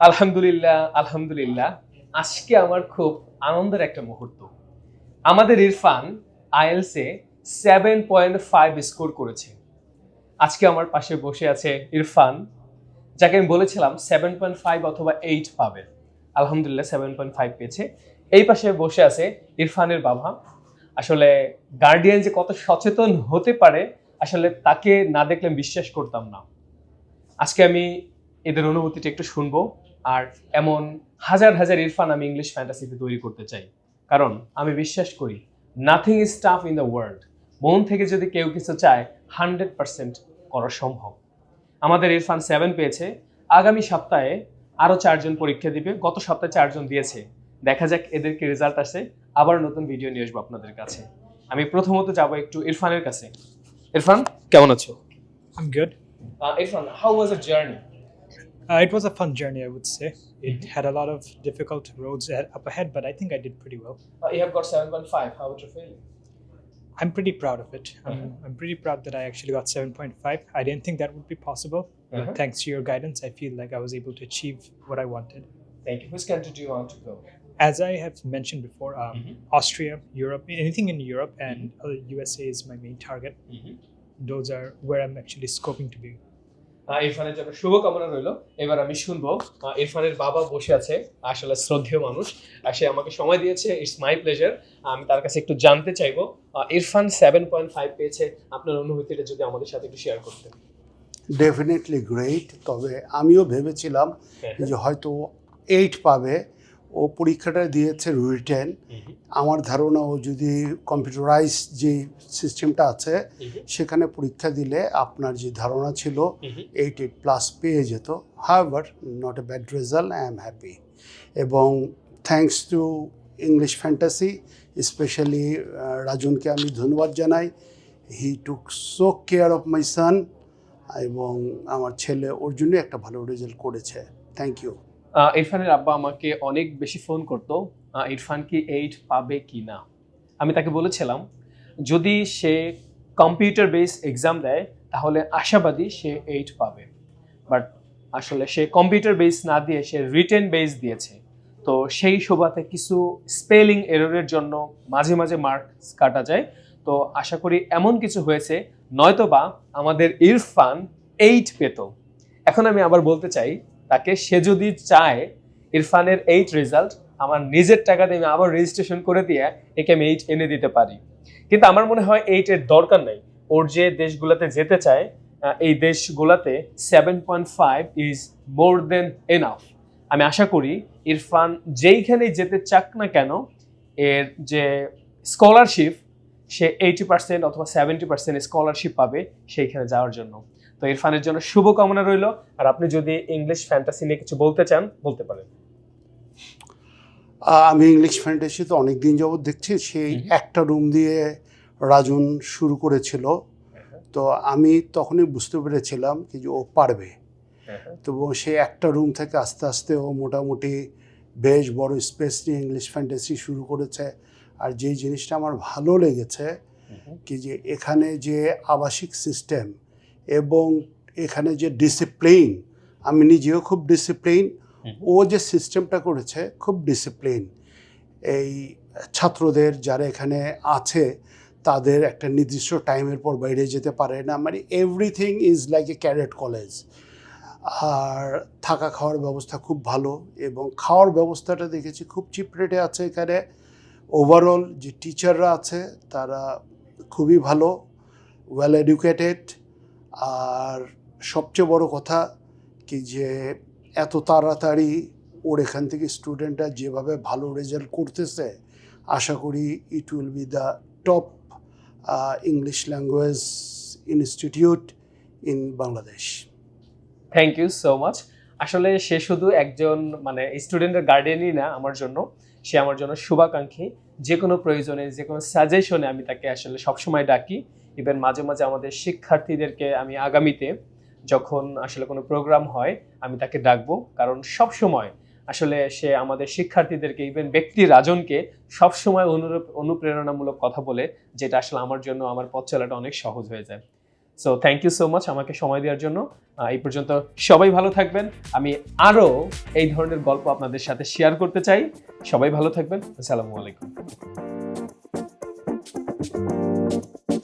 আলহামদুলিল্লাহ আলহামদুলিল্লাহ। আজকে আমার খুব আনন্দের একটা মুহূর্ত। আমাদের ইরফান আইএলসে সেভেন পয়েন্ট ফাইভ স্কোর করেছে। আজকে আমার পাশে বসে আছে ইরফান, যাকে আমি বলেছিলাম সেভেন পয়েন্ট ফাইভ অথবা এইট পাবে। আলহামদুলিল্লাহ সেভেন পয়েন্ট ফাইভ পেয়েছে। এই পাশে বসে আছে ইরফানের বাবা। আসলে গার্ডিয়ান যে কত সচেতন হতে পারে, আসলে তাকে না দেখলে বিশ্বাস করতাম না। আজকে আমি এদের অনুভূতিটা একটু শুনব। আর এমন হাজার হাজার ইরফান আমি ইংলিশ ফ্যান্টাসিতে তৈরি করতে চাই। কারণ আমি বিশ্বাস করি nothing is tough in the world মন থেকে যদি কেউ কিছু চায় হান্ড্রেড পার্সেন্ট করা সম্ভব। আমাদের ইরফান সেভেন পেয়েছে। আগামী সপ্তাহে আরও চারজন পরীক্ষা দিবে। গত সপ্তাহে চারজন দিয়েছে। দেখা যাক এদের কি রেজাল্ট আসে। আবার নতুন ভিডিও নিয়ে আসব আপনাদের কাছে। আমি প্রথমত যাব একটু ইরফানের কাছে। ইরফান কেমন আছো? I'm good. Irfan how was a journey Uh, it was a fun journey, I would say. It had a lot of difficult roads up ahead, but I think I did pretty well. Uh, you have got 7.5. How would you feel? I'm pretty proud of it. I'm, Uh-huh. I'm pretty proud that I actually got 7.5. I didn't think that would be possible, but Uh-huh. thanks to your guidance, I feel like I was able to achieve what I wanted. Thank you. Which country do you want to go? As I have mentioned before, um, Mhm. Austria, Europe, anything in Europe, and uh, USA is my main target. Those are where I'm actually scoping to be. ইরফানের জন্য শুভকামনা রইল। এবার আমি শুনব ইরফানের বাবা বসে আছে আসলে শ্রদ্ধেয় মানুষ আর সে আমাকে সময় দিয়েছে ইটস মাই প্লেজার আমি তার কাছে একটু জানতে চাইব ইরফান সেভেন পয়েন্ট ফাইভ পেয়েছে আপনার অনুভূতিটা যদি আমাদের সাথে একটু শেয়ার করতেন। ডেফিনেটলি গ্রেট তবে আমিও ভেবেছিলাম যে হয়তো এইট পাবে ও পরীক্ষাটা দিয়েছে রিটেন আমার ধারণা ও যদি কম্পিউটারাইজ যে সিস্টেমটা আছে সেখানে পরীক্ষা দিলে আপনার যে ধারণা ছিল এইট এইট প্লাস পেয়ে যেত। However not a bad result I am happy এবং thanks to English Fantasy specially রাজনকে আমি ধন্যবাদ জানাই। He took so care of my son এবং আমার ছেলে ওর জন্য একটা ভালো রেজাল্ট করেছে। থ্যাংক ইউ ইরফানের আব্বা আমাকে অনেক বেশি ফোন করতো ইরফান কি এইট পাবে কি না? আমি তাকে বলেছিলাম, যদি সে কম্পিউটার বেস এক্সাম দেয়, তাহলে আশাবাদী সে এইট পাবে। বাট আসলে সে কম্পিউটার বেস না দিয়ে সে রিটেন বেস দিয়েছে। তো সেই শোভাতে কিছু স্পেলিং এররের জন্য মাঝে মাঝে মার্কস কাটা যায়। তো আশা করি এমন কিছু হয়েছে, নয়তোবা আমাদের ইরফান এইট পেত। এখন আমি আবার বলতে চাই তাকে সে যদি চায় ইরফানের এইট রেজাল্ট আমার নিজের টাকাতে আমি আবার রেজিস্ট্রেশন করে দিয়ে একে আমি এইট এনে দিতে পারি। কিন্তু আমার মনে হয় এইটের দরকার নাই। ওর যে দেশগুলোতে যেতে চায় এই দেশগুলোতে seven point five is more than enough আমি আশা করি ইরফান যেইখানেই যেতে চাক না কেন, এর যে স্কলারশিপ সে এইটি পার্সেন্ট অথবা সেভেন্টি পার্সেন্ট স্কলারশিপ পাবে সেইখানে যাওয়ার জন্য। তো ইরফানের জন্য শুভকামনা রইল। আর আপনি যদি ইংলিশ ফ্যান্টাসি নিয়ে কিছু বলতে চান বলতে পারেন। আমি ইংলিশ ফ্যান্টাসি তো অনেক দিন যাবত দেখছি। সেই একটা রুম দিয়ে রাজন শুরু করেছিল। তো আমি তখনই বুঝতে পেরেছিলাম কি যে ও পারবে। তো সে একটা রুম থেকে আস্তে আস্তে ও মোটামুটি বেশ বড় স্পেস নিয়ে ইংলিশ ফ্যান্টাসি শুরু করেছে। আর যেই জিনিসটা আমার ভালো লেগেছে কি যে এখানে যে আবাসিক সিস্টেম এবং এখানে যে ডিসিপ্লিন আমি নিজেও খুব ডিসিপ্লিন ও যে সিস্টেমটা করেছে খুব ডিসিপ্লিন এই ছাত্রদের যারা এখানে আছে তাদের একটা নির্দিষ্ট টাইমের পর বাইরে যেতে পারে না। মানে everything is like a carat college আর থাকা খাওয়ার ব্যবস্থা খুব ভালো এবং খাওয়ার ব্যবস্থাটা দেখেছি খুব চিপ রেটে আছে এখানে। ওভারঅল যে টিচাররা আছে তারা খুবই ভালো ওয়েল এডুকেটেড আর সবচেয়ে বড় কথা কি যে এত তাড়াতাড়ি ওর এখান থেকে স্টুডেন্টরা যেভাবে ভালো রেজাল্ট করতেছে, আশা করি it will be the top English language institute in Bangladesh thank you so much আসলে সে শুধু একজন মানে স্টুডেন্টের গার্ডিয়ানই না আমার জন্য, সে আমার জন্য শুভাকাঙ্ক্ষী। যে কোনো প্রয়োজনে, যে কোনো সাজেশনে আমি তাকে আসলে সবসময় ডাকি। ইভেন মাঝে মাঝে আমাদের শিক্ষার্থীদেরকে আমি আগামীতে যখন আসলে কোনো প্রোগ্রাম হয়, আমি তাকে ডাকবো। কারণ সব সময় আসলে সে আমাদের শিক্ষার্থীদেরকে ইভেন ব্যক্তি রাজনকে সবসময় অনুরূপ, অনুপ্রেরণামূলক কথা বলে, যেটা আসলে আমার জন্য, আমার পথ চলাটা অনেক সহজ হয়ে যায়। So thank you so much আমাকে সময় দেওয়ার জন্য। এই পর্যন্ত সবাই ভালো থাকবেন। আমি আরও এই ধরনের গল্প আপনাদের সাথে শেয়ার করতে চাই। সবাই ভালো থাকবেন। আসসালামু আলাইকুম।